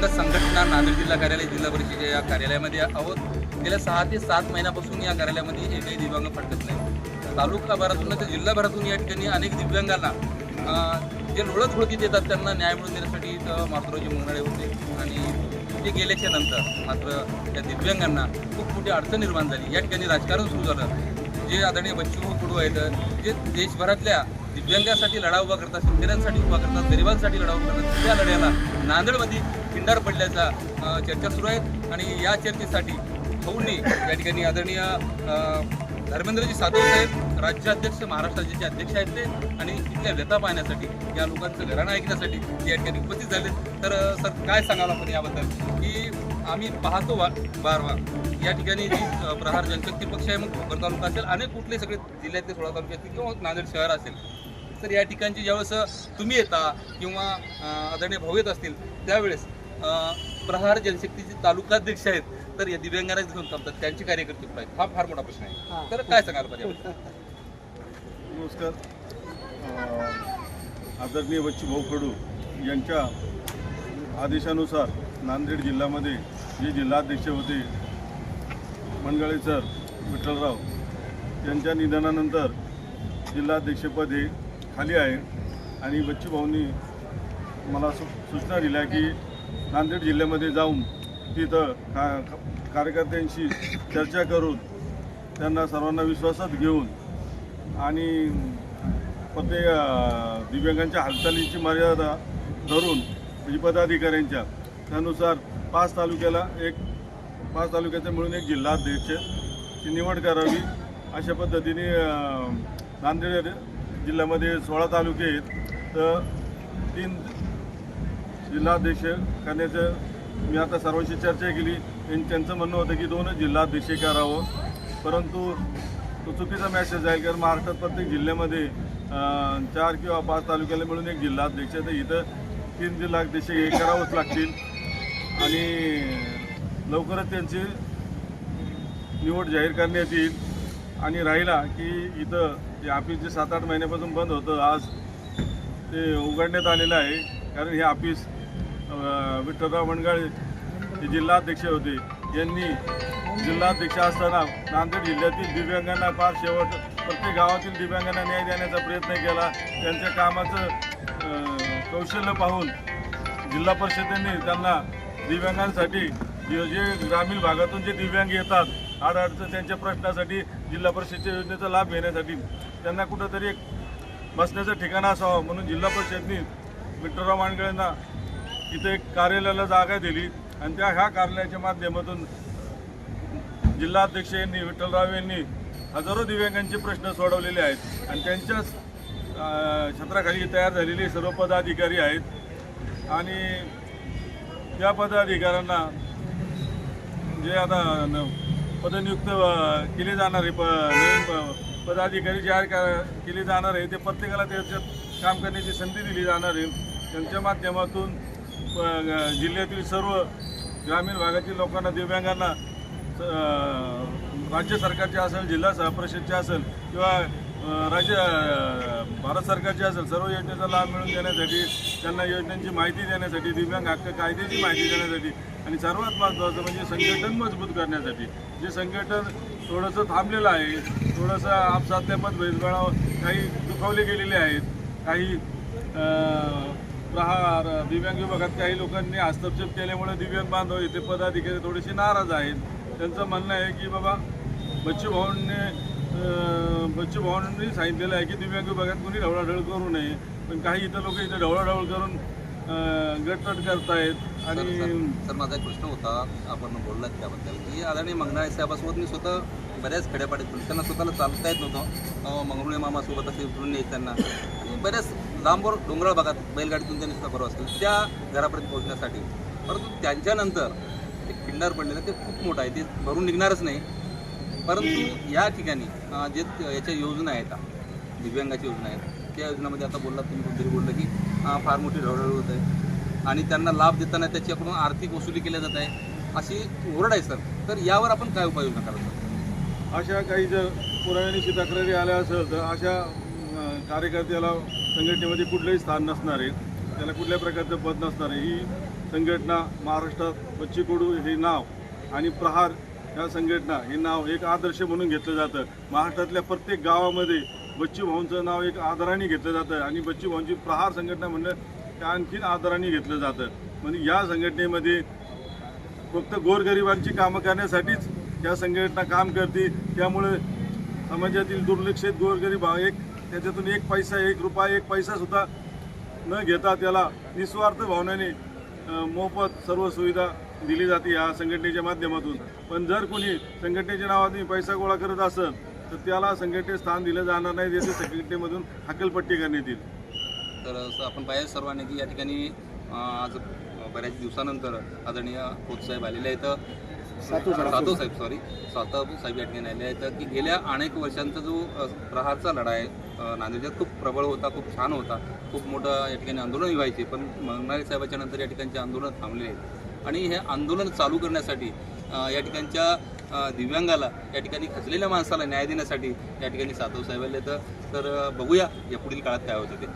संघ संघटना नांदेड जिल्हा कार्यालय जिल्हा परिषदेच्या या कार्यालयामध्ये आहोत? गेल्या सहा ते सात महिन्यापासून या कार्यालयामध्ये एकही दिव्यांग फटकत नाही. तालुकाभरातून तर जिल्हाभरातून या ठिकाणी अनेक दिव्यांगांना जे लोळत होळकीत येतात त्यांना न्याय मिळवून देण्यासाठी इथं मातुराजी मंगळे होते. आणि ते गेल्याच्यानंतर मात्र त्या दिव्यांगांना खूप मोठी अडचण निर्माण झाली. या ठिकाणी राजकारण सुरू झालं. जे आदरणीय बच्चू कुडू आहेत जे देशभरातल्या दिव्यांगासाठी लढा उभा करतात शेतकऱ्यांसाठी उभा करतात गरिबांसाठी लढा उभा करतात त्या लढ्याला नांदेडमध्ये खिंडार पडल्याचा चर्चा सुरू आहेत आणि या चर्चेसाठी भाऊंनी या ठिकाणी आदरणीय धर्मेंद्रजी सातव साहेब राज्याध्यक्ष महाराष्ट्र राज्याचे अध्यक्ष आहेत ते. आणि इथल्या व्यथा पाहण्यासाठी या लोकांचं घराणं ऐकण्यासाठी या ठिकाणी उपस्थित झाले तर सर काय सांगाल आपण याबद्दल? की आम्ही पाहतो वा बारवा या ठिकाणी जी प्रहार जनशक्ती पक्ष आहे मग भोकर तालुका असेल अनेक कुठले सगळे जिल्ह्यातले सोळा तालुके असतील किंवा नांदेड शहर असेल. तर या ठिकाणची ज्यावेळेस तुम्ही येता किंवा आदरणीय भाऊ येत असतील त्यावेळेस प्रहार जनशक्तीचे तालुकाध्यक्ष आहेत तर या दिव्यांगांना घेऊन थांबतात. त्यांचे कार्यकर्ते कुठे आहेत. हा फार मोठा प्रश्न आहे. तर काय सांगाल पाहिजे नमस्कार. आदरणीय बच्चूभाऊ कडू यांच्या आदेशानुसार नांदेड जिल्ह्यामध्ये जे जिल्हाध्यक्ष होते मनगळे सर विठ्ठलराव यांच्या निधनानंतर जिल्हाध्यक्षपद हे खाली आहे. आणि बच्चूभाऊंनी मला सू सूचना दिल्या की नांदेड जिल्ह्यामध्ये जाऊन तिथं का कार्यकर्त्यांशी चर्चा करून त्यांना सर्वांना विश्वासात घेऊन आणि प्रत्येक दिव्यांगांच्या हालचालीची मर्यादा धरून म्हणजे पदाधिकाऱ्यांच्या त्यानुसार पाच तालुक्याला एक पाच तालुक्याचा मिळून एक जिल्हाध्यक्षची निवड करावी अशा पद्धतीने नांदेड जिल्ह्यामध्ये सोळा तालुके आहेत. तर तीन जिल्हाध्यक्ष करण्याचं मी आता सर्वांशी चर्चा केली. आणि त्यांचं म्हणणं होतं की दोन जिल्हाध्यक्ष करावं परंतु तो चुकीचा मॅसेज आहे कारण महाराष्ट्रात प्रत्येक जिल्ह्यामध्ये चार किंवा पाच तालुक्याला मिळून एक जिल्हाध्यक्ष तर इथं तीन जिल्हाध्यक्ष हे करावंच लागतील. आणि लवकरच त्यांची निवड जाहीर करण्यात येईल. आणि राहिला की इथं हे ऑफिस जे सात आठ महिन्यापासून बंद होतं आज ते उघडण्यात आलेलं आहे. कारण हे ऑफिस विठ्ठलराव मनगाळे हे जिल्हाध्यक्ष होते. यांनी जिल्हाध्यक्ष असताना नांदेड जिल्ह्यातील दिव्यांगांना फार शेवट प्रत्येक गावातील दिव्यांगांना न्याय देण्याचा प्रयत्न केला. त्यांच्या कामाचं कौशल्य पाहून जिल्हा परिषदेने त्यांना दिव्यांगांसाठी जे ग्रामीण भागातून जे दिव्यांग येतात अडचण त्यांच्या प्रश्नासाठी जिल्हा परिषदेच्या योजनेचा लाभ घेण्यासाठी त्यांना कुठंतरी एक बसण्याचं ठिकाण असावं म्हणून जिल्हा परिषदने विठ्ठलराव मांडगळेंना इथे एक कार्यालयाला जागा दिली आणि त्या ह्या कार्यालयाच्या माध्यमातून जिल्हाध्यक्ष यांनी विठ्ठलराव यांनी हजारो दिव्यांगांचे प्रश्न सोडवलेले आहेत आणि त्यांच्याच छत्राखाली तयार झालेले सर्व पदाधिकारी आहेत. आणि त्या पदाधिकाऱ्यांना जे आता न- पदनियुक्त केले जाणारे प नवीन प- पदाधिकारी जाहीर केले जाणार आहे ते प्रत्येकाला त्याच्यात काम करण्याची संधी दिली जाणार आहे. त्यांच्या माध्यमातून जिल्ह्यातील सर्व ग्रामीण भागातील लोकांना दिव्यांगांना राज्य सरकारचे असेल जिल्हा परिषदचे असेल किंवा राज्य भारत सरकारचे असेल सर्व योजनेचा लाभ मिळवून देण्यासाठी त्यांना योजनांची माहिती देण्यासाठी दिव्यांग हक्क कायद्याची माहिती देण्यासाठी आणि सर्वात महत्त्वाचं म्हणजे संघटन मजबूत करण्यासाठी. जे संघटन थोडंसं थांबलेलं आहे थोडंसं आपसातल्या मतभेदगळा काही दुखावले गेलेले आहेत काही प्रहार दिव्यांग विभागात काही लोकांनी हस्तक्षेप केल्यामुळे दिव्यांग बांधव येथे पदाधिकारी थोडेसे नाराज आहेत. त्यांचं म्हणणं आहे की बाबा बच्चू भाऊंनी बच्चू भाऊंनी सांगितलेलं आहे की दिव्यांग विभागात कोणी ढवळाढवळ करू नये पण काही इथं लोक इथं ढवळाढवळ करून अं, गटतट करतायत आणि सर माझा एक प्रश्न होता. आपण बोललात त्याबद्दल. की आदरणीय मंगळाळे साहेबासोबत मी स्वतः बऱ्याच खेड्यापाड्यात फिरलो. त्यांना स्वतःला चालता येत नव्हतं. अं, मंगरुळे मामासोबत असे उतरून येत त्यांना. आणि बऱ्याच लांबवर डोंगराळ भागात बैलगाडीतून त्यांनी सुद्धा बरोबर केला. त्या घरापर्यंत पोहोचण्यासाठी. परंतु त्यांच्यानंतर ते खिंडार पडलेलं ते खूप मोठं आहे. ते भरून निघणारच नाही. परंतु या ठिकाणी जे याच्या योजना आहेत दिव्यांगाच्या योजना आहेत त्या योजनामध्ये आता बोललात तुम्ही कोणतरी बोललं की फार मोठी ढवळढवळ होत आहे. आणि त्यांना लाभ देताना त्याच्याकडून आर्थिक वसुली केल्या जात आहे. अशी ओरड आहे सर. तर यावर आपण काय उपाययोजना करायचं अशा काही जर पुराव्यानिशी तक्रारी आल्या असेल तर अशा कार्यकर्त्याला संघटनेमध्ये कुठलंही स्थान नसणार आहे. त्याला कुठल्या प्रकारचं पद नसणार आहे. ही संघटना महाराष्ट्रात बच्चीकोडू हे नाव आणि प्रहार या संघटना हे नाव एक आदर्श म्हणून घेतलं जातं. महाराष्ट्रातल्या प्रत्येक गावामध्ये बच्चू भाऊंचं नाव एक आदराने घेतलं जातं आणि बच्चू भाऊंची प्रहार संघटना म्हणलं ते आणखीन आदराने घेतलं जातं. म्हणजे या संघटनेमध्ये फक्त गोरगरिबांची कामं करण्यासाठीच त्या संघटना काम करते त्यामुळे समाजातील दुर्लक्षित गोरगरीब भाव एक त्याच्यातून एक पैसा एक रुपया एक पैसासुद्धा न घेता त्याला निस्वार्थ भावनेने मोफत सर्व सुविधा दिली जाते या संघटनेच्या माध्यमातून. पण जर कोणी संघटनेच्या नावाने पैसा गोळा करत असेल तर त्याला संघटनेत स्थान दिलं जाणार नाही त्याच्या संघटनेमधून हकलपट्टी करण्यात येईल. तर असं आपण पाहिजे सर्वांनी की या ठिकाणी आज बऱ्याच दिवसानंतर आदरणीय खोतसाहेब आलेले आहेत. सातू साहेब. सॉरी सातव साहेब या ठिकाणी आले आहेत की गेल्या अनेक वर्षांचा जो प्रहारचा लढा आहे अ, खूप प्रबळ होता खूप छान होता खूप मोठं या ठिकाणी आंदोलन व्हायचे पण मंगनाळे साहेबाच्या नंतर या ठिकाणचे आंदोलन थांबले आहेत. आणि हे आंदोलन चालू करण्यासाठी या ठिकाणच्या दिव्यांगाला या ठिकाणी खचलेल्या माणसाला न्याय देण्यासाठी या ठिकाणी सातव साहेब आले तर बघूया या पुढील काळात काय होतं ते.